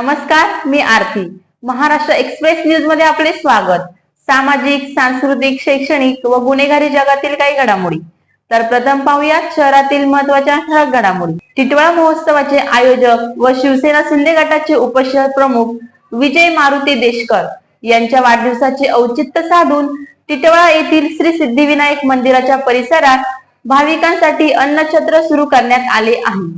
नमस्कार मी आरती. महाराष्ट्र एक्सप्रेस न्यूजमध्ये आपले स्वागत. सामाजिक सांस्कृतिक शैक्षणिक व गुन्हेगारी जगातील काही घडामोडी. तर प्रथम पाहूयात शहरातील महत्त्वाच्या ठळक घडामोडी. टिटवाळा महोत्सवाचे आयोजक व शिवसेना शिंदे गटाचे उपशहर प्रमुख विजय मारुती देशकर यांच्या वाढदिवसाचे औचित्य साधून टिटवाळा येथील श्री सिद्धिविनायक मंदिराच्या परिसरात भाविकांसाठी अन्नछत्र सुरू करण्यात आले आहे.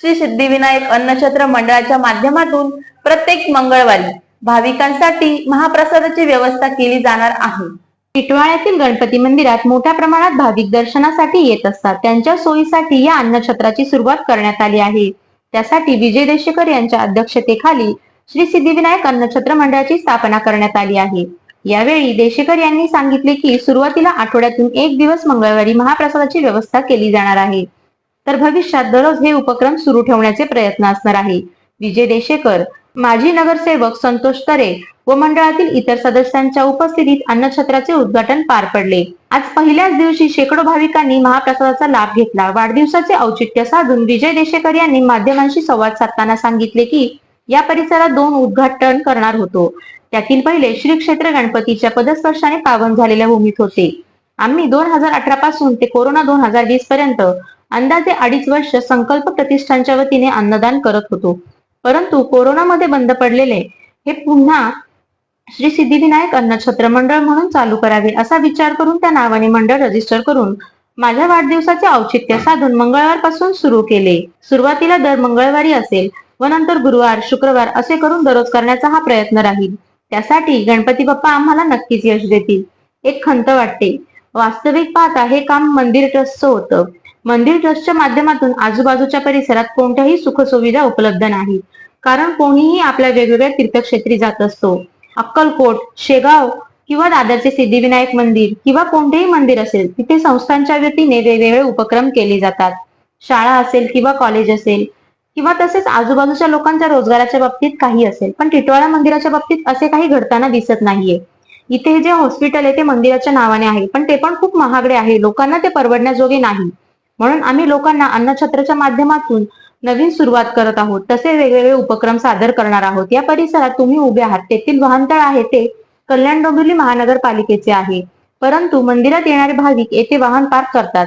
श्री सिद्धिविनायक अन्नछत्र मंडळाच्या माध्यमातून प्रत्येक मंगळवारी भाविकांसाठी महाप्रसादाची व्यवस्था केली जाणार आहे. टिटवाळ्यातील गणपती मंदिरात मोठ्या प्रमाणात भाविक दर्शनासाठी येत असतात. त्यांच्या सोयीसाठी या अन्नछत्राची सुरुवात करण्यात आली आहे. त्यासाठी विजय देशेकर यांच्या अध्यक्षतेखाली श्री सिद्धिविनायक अन्नछत्र मंडळाची स्थापना करण्यात आली आहे. यावेळी देशेकर यांनी सांगितले की सुरुवातीला आठवड्यातून एक दिवस मंगळवारी महाप्रसादाची व्यवस्था केली जाणार आहे. तर भविष्यात दररोज हे उपक्रम सुरू ठेवण्याचे प्रयत्न असणार आहे. विजय देशेकर माजी नगरसेवक संतोष तरे व मंडळातील इतर सदस्यांच्या उपस्थितीत अन्नछत्राचे उद्घाटन पार पडले. आज पहिल्याच दिवशी शेकडो भाविकांनी महाप्रसादाचा लाभ घेतला. वाढदिवसाचे औचित्य साधून विजय देशेकर यांनी माध्यमांशी संवाद साधताना सांगितले की या परिसरात दोन उद्घाटन करणार होतो. त्यातील पहिले श्री क्षेत्र गणपतीच्या पदस्पर्शाने पावन झालेल्या भूमीत होते. आम्ही दोन हजार अठरा पासून ते कोरोना दोन हजार वीस पर्यंत अंदाजे अडीच वर्ष संकल्प प्रतिष्ठानच्या वतीने अन्नदान करत होतो. परंतु कोरोनामध्ये बंद पडलेले हे पुन्हा श्री सिद्धिविनायक अन्नछत्र मंडळ म्हणून चालू करावे असा विचार करून त्या नावाने मंडळ रजिस्टर करून माझ्या वाढदिवसाचे औचित्य साधून मंगळवारपासून सुरू केले. सुरुवातीला दर मंगळवारी असेल व नंतर गुरुवार शुक्रवार असे करून दररोज करण्याचा हा प्रयत्न राहील. त्यासाठी गणपती बाप्पा आम्हाला नक्कीच यश देतील. एक खंत वाटते. वास्तविक पाहता हे काम मंदिर ट्रस्टचं होतं. मंदिर ट्रस्टच्या माध्यमातून आजूबाजूच्या परिसरात कोणत्याही सुखसुविधा उपलब्ध नाही कारण कोणीही आपल्या वेगवेगळ्या तीर्थक्षेत्री जात असतो. अक्कलकोट शेगाव किंवा दादरचे सिद्धिविनायक मंदिर किंवा कोणतेही मंदिर असेल तिथे संस्थांच्या वतीने वेगवेगळे उपक्रम केले जातात. शाळा असेल किंवा कॉलेज असेल किंवा तसेच आजूबाजूच्या लोकांच्या रोजगाराच्या बाबतीत काही असेल पण टिटवाळा मंदिराच्या बाबतीत असे काही घडताना दिसत नाहीये. इथे जे हॉस्पिटल आहे ते मंदिराच्या नावाने आहे पण ते पण खूप महागडे आहे. लोकांना ते परवडण्याजोगे नाही. म्हणून आम्ही लोकांना अन्नछत्राच्या माध्यमातून नवीन सुरुवात करत आहोत. तसे वेगवेगळे उपक्रम सादर करणार आहोत. या परिसरात तुम्ही उभे आहात. तेथील वाहनतळ आहे. ते कल्याण डोंबिवली महानगरपालिकेचे आहे. परंतु मंदिरात येणारे भाविक येथे वाहन पार्क करतात.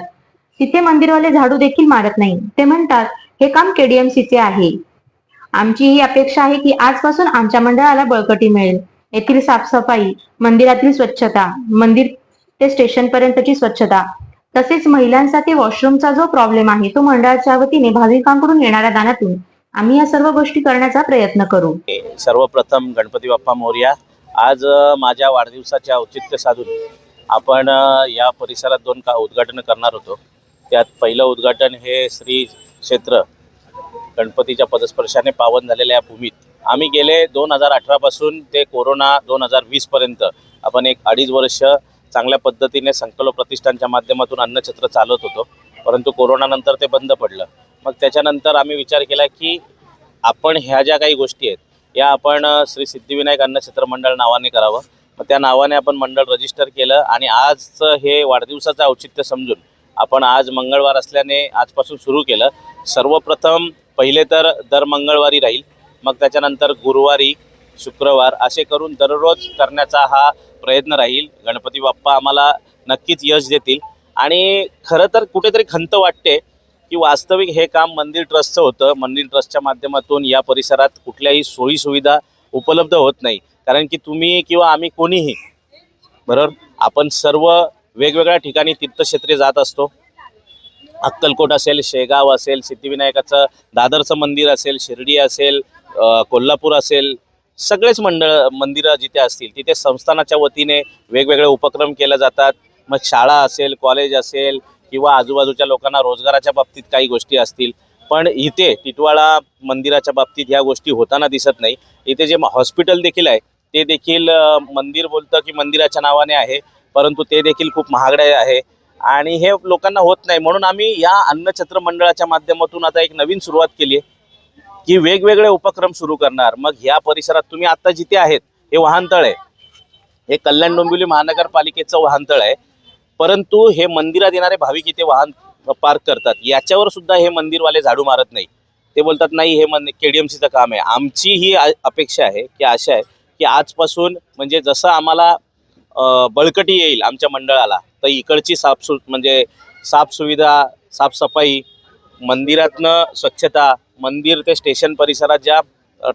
तिथे मंदिरवाले झाडू देखील मारत नाही. ते म्हणतात हे काम केडीएमसीचे आहे. आमची ही अपेक्षा आहे की आजपासून आमच्या मंडळाला बळकटी मिळेल. येथील साफसफाई मंदिरातील स्वच्छता मंदिर ते स्टेशन पर्यंतची स्वच्छता तसेच महिलांसाठी वॉशरूमचा जो प्रॉब्लेम आहे तो मंडळाच्या वतीने भाविकांकडून येणाऱ्या दानातून आम्ही या सर्व गोष्टी करण्याचा प्रयत्न करू. सर्वप्रथम गणपती बाप्पा मोर्या आज माझ्या वाढदिवसाच्या औचित्य साधून आपण या परिसरात दोन का उद्घाटन करणार होतो. त्यात पहिलं उद्घाटन हे श्री क्षेत्र गणपतीच्या पदस्पर्शाने पावन झालेल्या या भूमीत. आम्ही गेले दोन हजार अठरापासून ते कोरोना दोन हजार वीसपर्यंत आपण एक अडीच वर्ष चांगल्या पद्धतीने संकल्प प्रतिष्ठानच्या माध्यमातून अन्नछत्र चालवत होतो. परंतु कोरोनानंतर ते बंद पडलं. मग त्याच्यानंतर आम्ही विचार केला की आपण ह्या ज्या काही गोष्टी आहेत या आपण श्री सिद्धिविनायक अन्नछत्र मंडळ नावाने करावं. मग त्या नावाने आपण मंडळ रजिस्टर केलं आणि आजचं हे वाढदिवसाचं औचित्य समजून आपण आज मंगळवार असल्याने आजपासून सुरू केलं. सर्वप्रथम पहिले तर दर मंगळवारी राहील. मग त्याच्यानंतर गुरुवारी शुक्रवार. असे करून दररोज करण्याचा हा प्रयत्न राहील. गणपती बाप्पा आम्हाला नक्कीच यश देतील. आणि खरं तर कुठेतरी खंत वाटते की वास्तविक हे काम मंदिर ट्रस्टचं होतं. मंदिर ट्रस्टच्या माध्यमातून या परिसरात कुठल्याही सोयीसुविधा उपलब्ध होत नाही. कारण की तुम्ही किंवा आम्ही कोणीही बरोबर आपण सर्व वेगवेगळ्या ठिकाणी तीर्थक्षेत्रे जात असतो. अक्कलकोट असेल शेगाव असेल सिद्धिविनायकाचं दादरचं मंदिर असेल शिर्डी असेल कोल्हापूर असेल सगळेच मंडळ मंदिरं जिथे असतील तिथे संस्थानाच्या वतीने वेगवेगळे उपक्रम केले जातात. मग शाळा असेल कॉलेज असेल किंवा आजूबाजूच्या लोकांना रोजगाराच्या बाबतीत काही गोष्टी असतील. पण इथे टिटवाळा मंदिराच्या बाबतीत ह्या गोष्टी होताना दिसत नाही. इथे जे हॉस्पिटल देखील आहे ते देखील मंदिर बोलतं की मंदिराच्या नावाने आहे परंतु ते देखील खूप महागडे आहे. आणि हे लोकांना होत नाही. म्हणून आम्ही या अन्नछत्र मंडळाच्या माध्यमातून आता एक नवीन सुरुवात केली आहे. की वेगवेगळे उपक्रम सुरू करणार. मग ह्या परिसरात तुम्ही आता जिथे आहेत हे वाहनतळ आहे. हे कल्याण डोंबिवली महानगरपालिकेचं वाहनतळ आहे. परंतु हे मंदिरात येणारे भाविक इथे वाहन पार्क करतात. याच्यावर सुद्धा हे मंदिरवाले झाडू मारत नाही ते बोलतात नाही हे मन केडीएमसीचं काम आहे. आमची ही अपेक्षा आहे की आशा आहे की आजपासून म्हणजे जसं आम्हाला बळकटी येईल आमच्या मंडळाला तर इकडची साफसु म्हणजे साफसुविधा साफसफाई मंदिरातनं स्वच्छता मंदिर ते स्टेशन परिसरात ज्या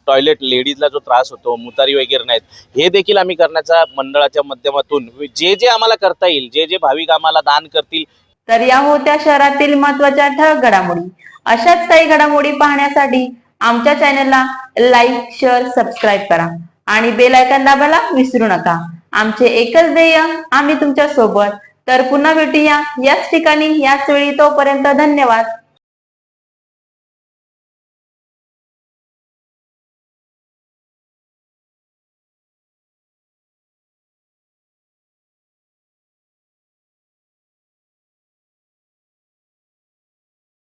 टॉयलेट लेडीजला जो त्रास होतो मुतारी वगैरे नाहीत हे देखील आम्ही करण्याचा मंडळाच्या माध्यमातून जे जे आम्हाला करता येईल जे जे भाविक आम्हाला दान करतील. तर या होत्या शहरातील महत्त्वाच्या ठळक घडामोडी अशाच काही घडामोडी पाहण्यासाठी आमच्या चॅनलला लाईक शेअर सबस्क्राईब करा आणि बेल आयकॉन दाबायला विसरू नका. आमचे एकच ध्येय आम्ही तुमच्यासोबत तर पुन्हा भेटूया याच ठिकाणी याच वेळी तोपर्यंत धन्यवाद.